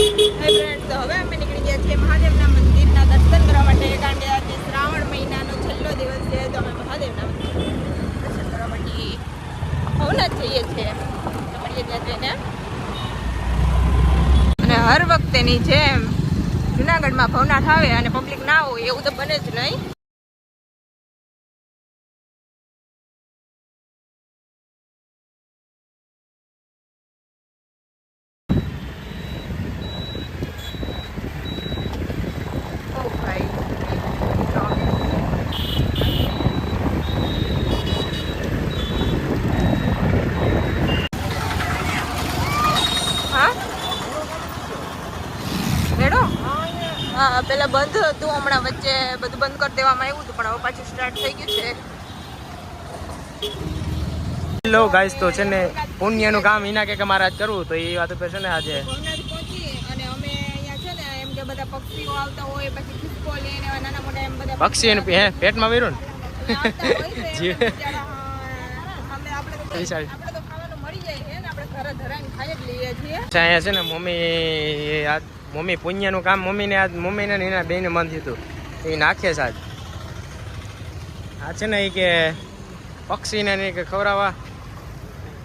નીકળી ગયા છીએ મહાદેવના મંદિરના દર્શન કરવા માટે, કારણ આજે શ્રાવણ મહિનાનો છેલ્લો દિવસ છે, તો અમે મહાદેવના દર્શન કરવા માટે ભવનાથ જઈએ છીએ. મળીએ ત્યાં જઈને. અને હર વખતેની જેમ જુનાગઢમાં ભવનાથ આવે અને પબ્લિક ના હોય, એવું તો બને જ નહીં ઓ ભાઈ હા રેડો હા પેલા બંધ હતું હમણાં વચ્ચે બધું બંધ કરી દેવામાં આવ્યું હતું પણ હવે પાછું સ્ટાર્ટ થઈ ગયું છે. હેલો ગાઈસ તો છે ને પુણ્યનું કામ હિના કે મારે આજ કરવું તો એ વાત ઉપર છે ને આજે. અને અમે અહીંયા છે ને એમ કે બધા પક્ષીઓ આવતા હોય પછી ખિસકોલી ને એવા નાના મોટા એમ બધા પક્ષી એનું હે પેટમાં વેરું ને? અહીંયા છે ને મમ્મી આજ મમ્મી પુણ્યનું કામ મમ્મીને આજ મમ્મીને એના બેને મન થયું એ નાખે છે આજ આ છે ને એ કે પક્ષીને નહીં કે ખવડાવવા.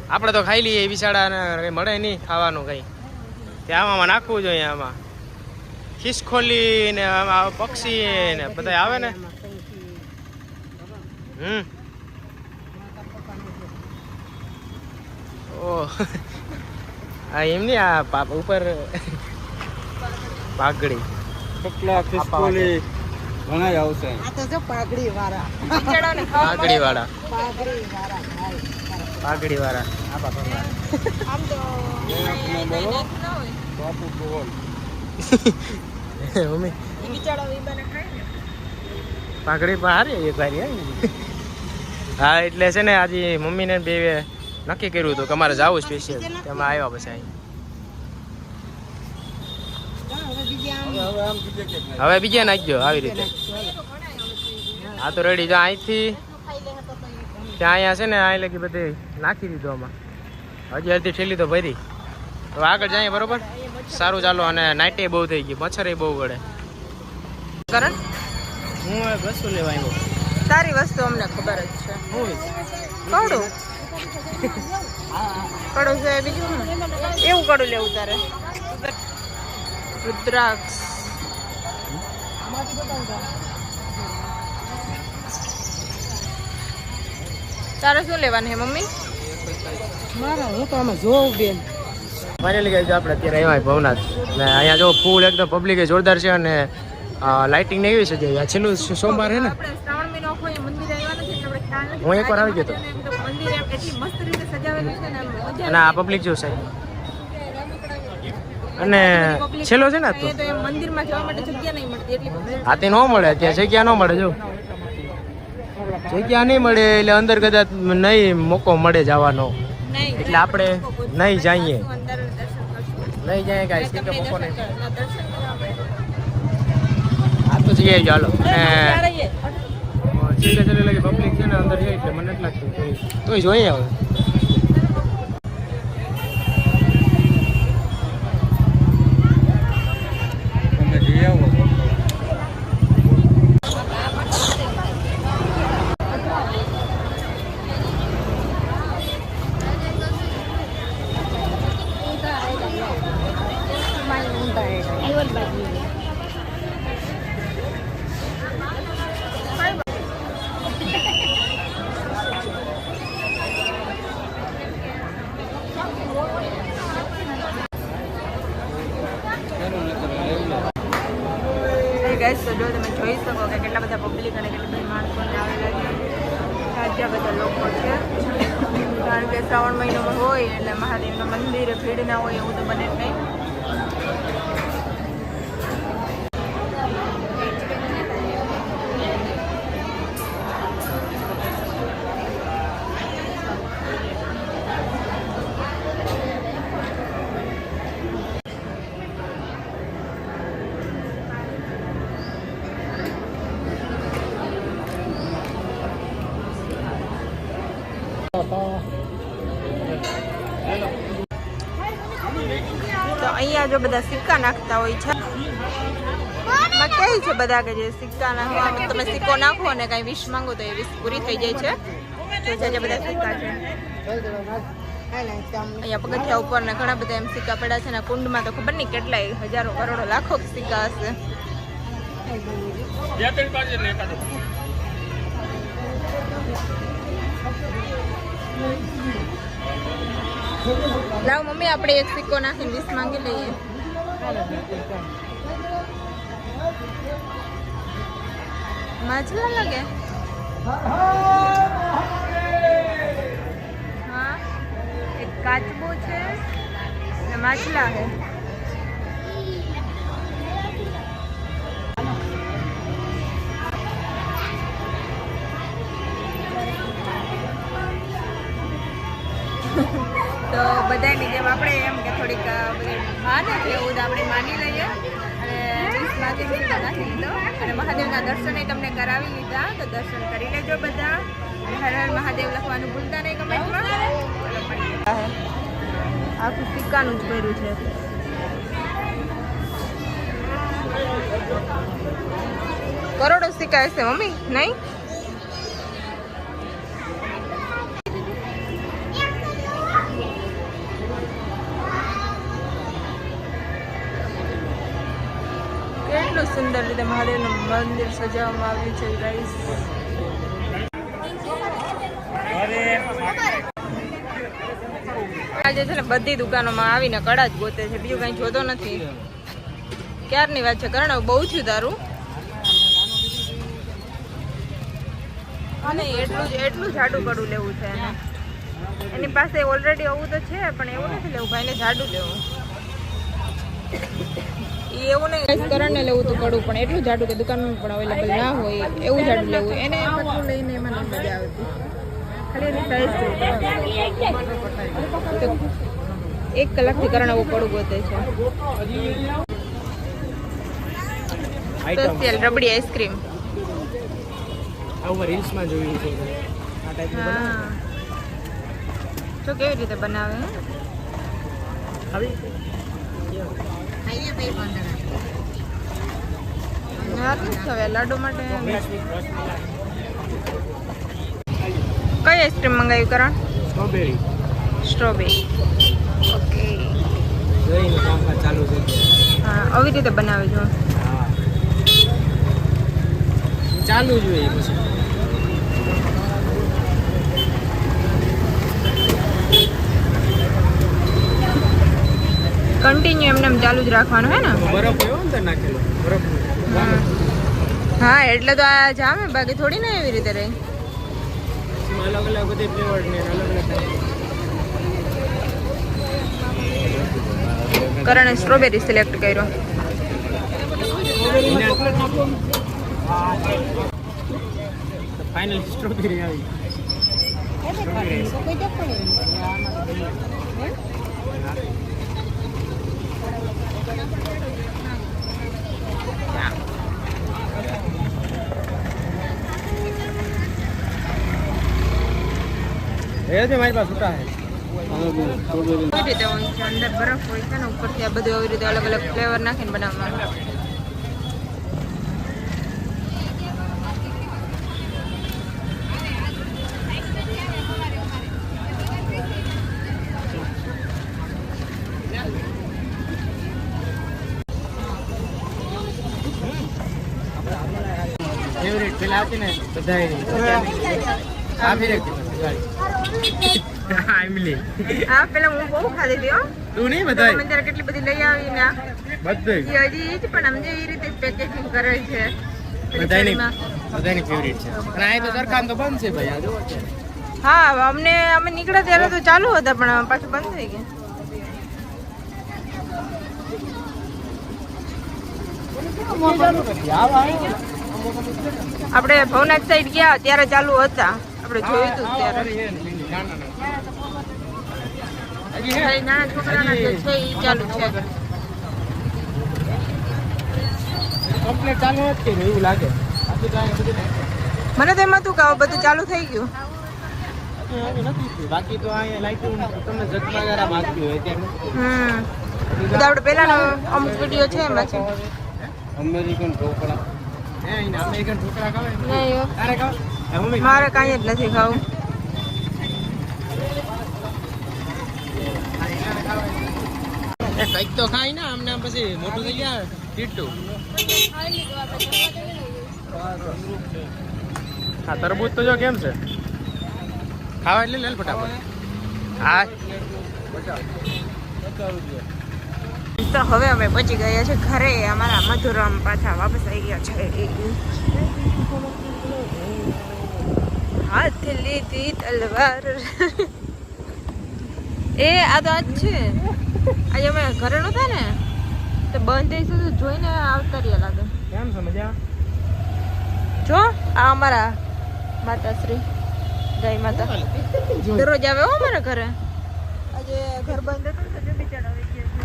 આપણે તો ખાઈ લઈએ બિચારાને મળે નહીં ખાવાનું કંઈ. તે આમાં નાખવું જોઈએ આમાં. ખિસખોલી ને પક્ષી ને બધા આવે ને. હમ. ઓહ. હા એમ નહીં, આ પાપ ઉપર પાઘડી. કપલા ખિસકોલી ઘણા જ આવશે? તો જો પાઘડી મળે. વાળા પાઘડી વાળા આપા ભગવાન આમ તો બોલો. બાપુ બોલ. મમ્મી. ઈ બને ખાય ને. પાઘડી પણ હારી એક વાર હા એટલે છે ને આજે મમ્મીને બે નક્કી કર્યું હતું કે અમારે જવું સ્પેશિયલ તેમાં આવ્યા પછી અહીં હવે હવે આમ બીજે કે હવે બીજે નાખજો આવી રીતે. હા તો રેડી જો અહીંથી ત્યાં અહીંયા છે ને અહીં લગી બધી નાખી દીધું આમાં. હજી અડધી ઠેલી તો ભરી. તો આગળ જઈએ બરોબર? સારું ચાલો અને નાઇટે બહુ થઈ ગઈ એ બહુ ગળે કરણ? હું એક વસ્તુ લેવા આવ્યો. તારી વસ્તુ અમને ખબર જ છે. હું કડું. કડું છે બીજું? એવું કડું લેવું તારે. રુદ્રાક્ષ તારે શું લેવાનું હે મમ્મી ફાઇનલી ગઈ આપણે અત્યારે આવ્યા ભવનાથ. ને અહીંયા જો ફૂલ એકદમ પબ્લિક જોરદાર છે અને લાઇટિંગ ને એવી છે જે આ છેલ્લું સોમવાર છે ને? આપણે શ્રાવણ મહિનો હોય મંદિર આવ્યા નથી એટલે આપણે ખ્યાલ નથી હું એકવાર આવી ગયો હતો. મંદિર એમ એટલી મસ્ત રીતે સજાવેલું છે ને આમ મજા અને આ પબ્લિક જો છે અને છેલ્લો છે ને આ તો? અહીંયા તો એમ મંદિરમાં જવા માટે જગ્યા નહીં મળતી એટલી હાથી ન મળે ત્યાં જગ્યા ન મળે જો. જગ્યા નહીં મળે એટલે અંદર કદાચ નહીં મોકો મળે જવાનો. એટલે આપણે નહીં જઈએ. અંદર દર્શન કરશું. નહીં જઈએ કાંઈ તમને કે મોકો નહીં. આ તો જઈએ ચાલો અને પબ્લિક છે ને અંદર જાય એટલે મને નથી લાગતું તોય જોઈએ હવે તમે જઈ આવો Guys, તો જો તમે જોઈ શકો કે કેટલા બધા પબ્લિક અને કેટલા બધી માણસોને આવેલા છે. રાજ્ય બધા લોકો છે. કારણ કે શ્રાવણ મહિનામાં હોય એટલે મહાદેવના મંદિરે ભીડ ના હોય એવું તો બને જ નહીં તો જો બધા સિક્કા નાખતા હોય છે. કહે છે બધા કે જે સિક્કા નાખવા તમે સિક્કો નાખો અને કઈ વિશ માંગો તો એ વિશ પૂરી થઈ જાય છે. બધા સિક્કા છે. અહીંયા પગથિયા ઉપર ઘણા બધા એમ સિક્કા પડ્યા છે ને કુંડમાં તો ખબર નહીં કેટલાય, હજારો, કરોડો, લાખો સિક્કા હશે. લાવ મમ્મી આપણે એક સિક્કો નાખીને વીસ માંગી લઈએ માછલા લાગે હા એક કાચબો છે ને માછલા છે થોડીક બધી માને છે એવું આપણે માની લઈએ. અને નાખી લીધો અને મહાદેવના દર્શન તમને કરાવી લીધા. તો દર્શન કરી લેજો બધા. હર હર મહાદેવ લખવાનું ભૂલતા નહીં કમેન્ટમાં. આખું સિક્કાનું જ ભર્યું છે. કરોડો સિક્કા હશે, મમ્મી, નહીં? રીતે મહાદેવનું મંદિર સજાવવામાં આવ્યું છે ગાઈસ આજે છે ને બધી દુકાનોમાં આવીને કડા જ ગોતે છે, બીજું કઈ જોતો નથી. ક્યારની વાત છે? કર્ણ, બહુ થયું તારું? અને એટલું જ, એટલું જાડું કડું લેવું છે એને. પાસે ઓલરેડી આવું તો છે, પણ એવું નથી લેવું, ભાઈને જાડું લેવું. એવું નહીં કરણને લેવું તો કડું પણ એટલું જાડું કે દુકાનમાં પણ અવેલેબલ ના હોય એવું જાડું લેવું. એને પતલું લઈને એમાં નહીં મજા આવતી. એક કલાકથી કરણ આવું કડું ગોતે છે. Special rabdi ice cream. આવું રીલ્સમાં જોયું છે. આ ટાઈપનું હા. જો કેવી રીતે બનાવે? આવી? હવે લાડુ માટે કઈ આઈસ્ક્રીમ મંગાવ્યું કરણ? સ્ટ્રોબેરી સ્ટ્રોબેરી ઓકે જોઈને કામકાજ ચાલુ છે. હા આવી રીતે બનાવે છે. હા. ચાલુ જોઈએ પછી. કન્ટિન્યુ એમને એમ ચાલુ જ રાખવાનું હે ને? બરફ એવો નાખેલો બરફ હા. હા એટલે તો આ જામે બાકી થોડી ને એવી રીતે રહી. અલગ અલગ બધી ફ્લેવર ને અલગ અલગ કરણે સ્ટ્રોબેરી સિલેક્ટ કર્યો. ફાઇનલ સ્ટ્રોબેરી આવી. એ મારી પાસે છૂટા છે. અંદર બરફ હોય છે ને ઉપરથી આ બધું આવી રીતે અલગ અલગ ફ્લેવર નાખીને બનાવવાનું. ફેવરેટ પેલા હતી ને બધા આ ફેવરેટ હા એમલી પેલા હું બહુ ખાધી હતી હો. તું નહીં ત્યારે કેટલી બધી લઈ આવીને આ. બધે હજી જ પણ સમજે એ રીતે પેકેજિંગ કરે છે. બધાની બધાની ફેવરેટ છે. અને આ તો સરખાન તો બંધ છે ભાઈ આ જુઓ છે. હા અમને અમે નીકળ્યા ત્યારે તો ચાલુ હતા પણ પાછું બંધ થઈ ગયા. આપણે ભવનાથ સાઈડ ગયા ત્યારે ચાલુ હતા. આપણે જોયું હતું ત્યારે. નાના છોકરાના જે છે એ ચાલુ છે. કમ્પ્લેટ ચાલુ નથી એવું લાગે. તો મને તો એમાં હતું કે હવે બધું ચાલુ થઈ ગયું. બાકી તો અહીંયા લાઈટું તમને જગમગારા બાકી હોય ત્યાં હમ. બધા આપણે પહેલાનો અમુક વીડિયો છે એમાં છે. અમેરિકન ઢોકળા. મારે કઈ જ નથી ખાવું. એ કંઈક તો ખાય ને અમને પછી મોટું થઈ ગયા ટીટું. હા તરબૂચ તો જો કેમ છે? ખાવા એટલે લેલ ફટાફટ. હા તો હવે અમે પહોંચી ગયા છે ઘરે. અમારા મધુરામ પાછા વાપસ આવી ગયા છે. હાથ લીધી તલવાર. એ આ તો આજ છે. આજે અમે ઘરે નહોતા ને તો બંધ થઈ તો જોઈને આવતા રહ્યા લાગે. કેમ સમજ્યા મજા? જો આ અમારા માતાશ્રી. જય માતા. દરરોજ આવે હો અમારા ઘરે. આજે ઘર બંધ હતું તો જો બિચારા આવી ગયા છે.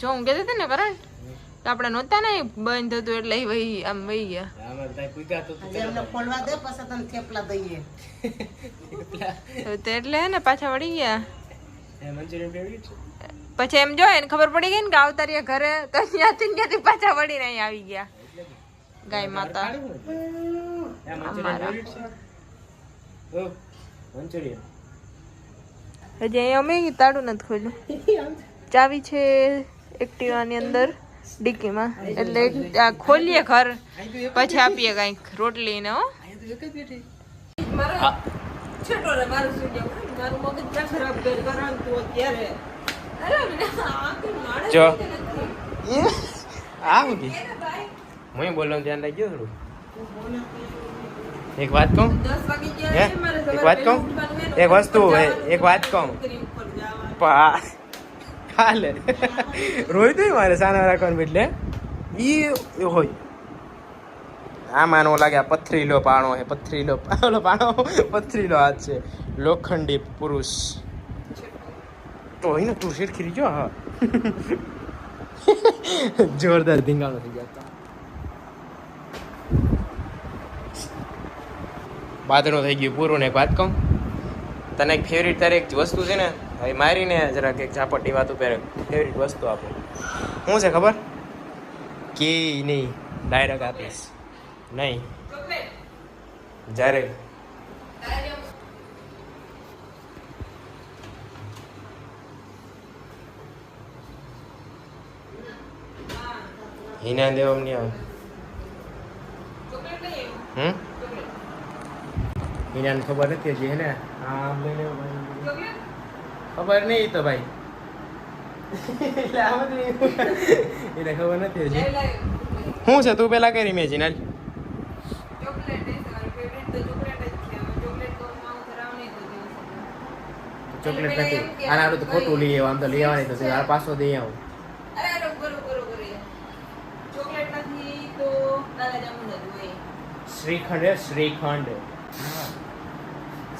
જો હું કહેતી હતી ને કરણ, તો આપણે નહોતા ને બંધ હતું એટલે એ વહી આમ વહી ગયા. એટલે ને પાછા વળી ગયા. પછી એમ જો એને ખબર પડી ગઈ ને કે આવતા ઘરે, તો ત્યાંથી પાછા વળીને આવી ગયા. ગાય માતા. હજી અહીંયા અમે તાળું નથી ખોલ્યું. ચાવી છે એક્ટિવાની અંદર ડીકીમાં. એટલે આ ખોલીએ ઘર પછી આપીએ કાંઈક રોટલી ને હો. જો. આ હું બોલો હું બોલવાનું ધ્યાન રાખજો થોડું. એક વાત કહું? હે? એક વાત કહું? એક વસ્તુ એક વાત કહું. પા હાલે રોહિત હોય મારે સાના રાખવાનું એટલે ઈ હોય. આ માનો લાગે આ પથરીલો પાણો હે પથરીલો પાણો પાણો પથરીલો હાથ છે. લોખંડી પુરુષ. તો અહીં તું શેરખી જો હા. જોરદાર ધીંગાણો થઈ જતો બાદનો થઈ ગયું પૂરું ને એક વાત તને એક ફેવરિટ તારી એક વસ્તુ છે ને, ભાઈ મારીને જરાક એક ઝાપટની વાત ઉપર ફેવરિટ વસ્તુ આપો. શું છે ખબર? કે નહીં ડાયરેક્ટ આપીશ. નહીં. જ્યારે. હિના દેવમ નહીં આવે. હમ? હિનાને ખબર નથી હજી હે ને? આમ લઈને ખબર નહીં તો ભાઈ. એને ખબર નથી હજી. શું છે તું પેલા કરી મેં જીનાલ ચોકલેટ નથી. આના આડું તો ખોટું લઈ આવ આમ તો લઈ આવવાની તો આ પાછો દઈ આવું. શ્રીખંડ શ્રીખંડ.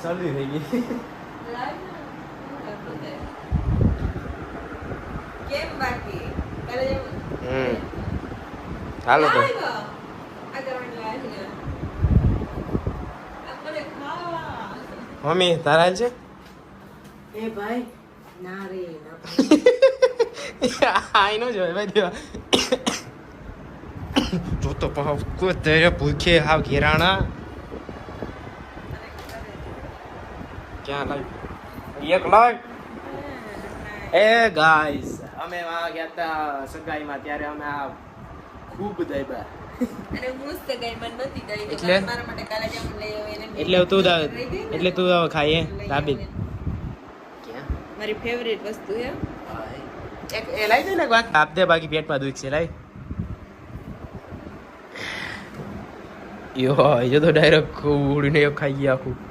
શરદી થઈ ગઈ કેમ બાકી હમ હાલો તો મમ્મી તારા છે એ ભાઈ ના રે ના આઈ નો જોય ભાઈ દેવા જો તો પાવ કોઈ ભૂખે હાવ ઘેરાણા ક્યાં લાવી એક લાવ એ ગાઈસ અમે વાહ ગયા હતા સગાઈમાં ત્યારે અમે આ ખૂબ દાયબા. એટલે? એટલે તું એટલે તું હવે ખાઈએ દાબી. ક્યાં? મારી ફેવરેટ વસ્તુ છે. એક એ લઈ દે ને વાત આપ દે બાકી પેટમાં દુખ છે લાઈ. યો એ તો ડાયરેક્ટ ઉડીને ખાઈ ગયા આખું.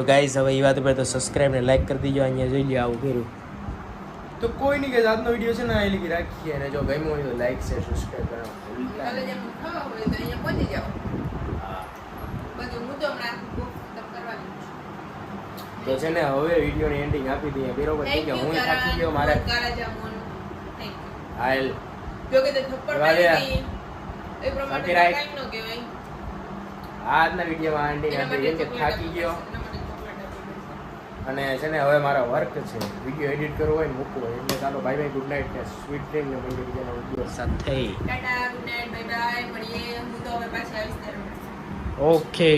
તો ગાઈઝ હવે એ વાત ઉપર તો સબસ્ક્રાઇબ ને લાઈક કરી દીજો અહીંયા જોઈ લ્યો આવું કર્યું. તો કોઈ નહીં કે આજનો વીડિયો છે ને આ લીધી રાખીએ અને જો ગમ્યો હોય તો લાઈક શેર સબસ્ક્રાઇબ કરો પહોંચી જાઓ. બધું હું તો હમણાં છું. તો છે ને હવે વિડીયોની એન્ડિંગ આપી દઈએ. બરોબર છે કે હું થાકી ગયો મારે. આયલ જો કે તે થપ્પડ મારી એ પ્રમાણે રાખ. ન કહેવાય. આજના વિડીયોમાં એન્ડિંગ આપી દઈએ કે થાકી ગયો. અને છે ને હવે મારા વર્ક છે. વીડિયો એડિટ કરવો હોય મૂકવો હોય. એટલે ચાલો બાય બાય ગુડ નાઇટ ને સ્વીટ ડ્રીમ ને મળીએ બીજાના ઉદ્યોગ સાથે tata good night bye bye મળીએ. હું તો હવે પાછી આવીશ ઓકે